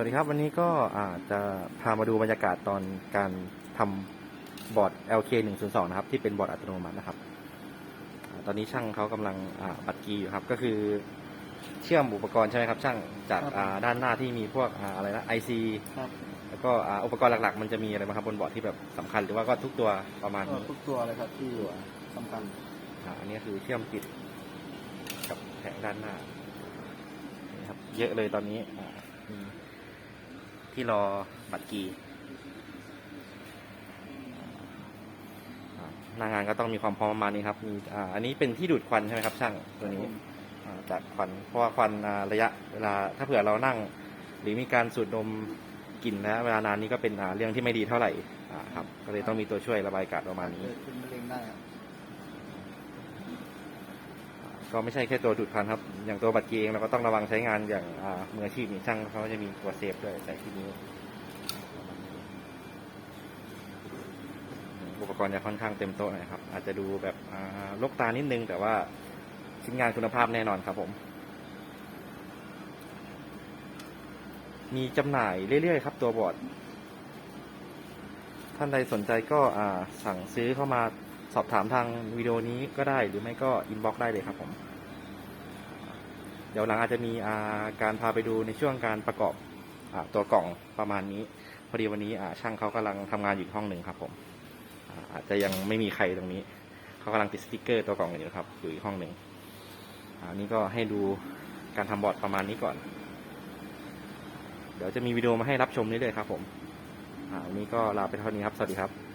วัสดีครับวันนี้ก็อาจะพามาดูบรรยากาศตอนการทำบอร์ด LK 1 0 2นะครับ ที่เป็นบอร์ดอัตโนมัตินะครับอ่าตอนนี้ช่างเขากำลังอ่าบัดกีอยู่ครับ ก็คือเชื่อมอุปกรณ์ใช่ไหมครับ ช่างจากครับอ่าด้านหน้าที่มีพวกอ่าอะไรนะ IC ครับแล้วก็อ่าอุปกรณ์หลักๆ มันจะมีอะไรบ้างครับบนบอร์ดที่แบบสำคัญหรือว่าก็ทุกตัวประมาณก็นี้ทุกตัวเลยครับที่สำคัญอ่าอันนี้คือเชื่อมติดกับแผงด้านหน้านี่ครับเยอะเลยตอนนี้อ่ามี ที่รอบัตรกีอ่าหน้างานก็ต้องมีความพร้อมประมาณนี้ครับมีอ่าอันนี้เป็นที่ดูดควันใช่ไหมครับช่างตัวนี้อ่าจากควันเพราะว่าควันอ่าระยะเวลาถ้าเผื่อเรานั่ง หรือมีการสูดดมกลิ่นนะเวลานานนี้ก็เป็นอ่าเรื่องที่ไม่ดีเท่าไหร่อ่าครับก็เลยต้องมีตัวช่วยระบายอากาศประมาณนี้ เกิดเป็นมะเร็งได้ครับ ก็ไม่ใช่แค่ตัวดูดควันครับ อย่างตัวบัตรเกเองเราก็ต้องระวังใช้งานอย่างมืออาชีพนี่ช่างเขาจะมีตัวเซฟด้วยใส่ที่นิ้วอุปกรณ์จะค่อนข้างเต็มโต๊ะน่อยครับ อาจจะดูแบบลกตานิดนึง แต่ว่าชิ้นงานคุณภาพแน่นอนครับผม มีจำหน่ายเรื่อยๆครับตัวบอร์ด ท่านใดสนใจก็สั่งซื้อเข้ามา สอบถามทางวิดีโอนี้ก็ได้หรือไม่ก็อินบ็อกซ์ได้เลยครับผม เดี๋ยวหลังอาจจะมีาการพาไปดูในช่วงการประกอบอตัวกล่องประมาณนี้ พอดีวันนี้ช่างเขากำลังทำงานอยู่ห้องหนึ่งครับผมอาจจะยังไม่มีใครตรงนี้ เขากำลังติดสติกเกอร์ตัวกล่องอยู่ครับอยู่อีกห้องหนึ่งอันนี้ก็ให้ดูการทำบอร์ดประมาณนี้ก่อน เดี๋ยวจะมีวิดีโอมาให้รับชมเรื่อยๆครับผมวันนี้ก็ลาไปเท่านี้ครับ สวัสดีครับ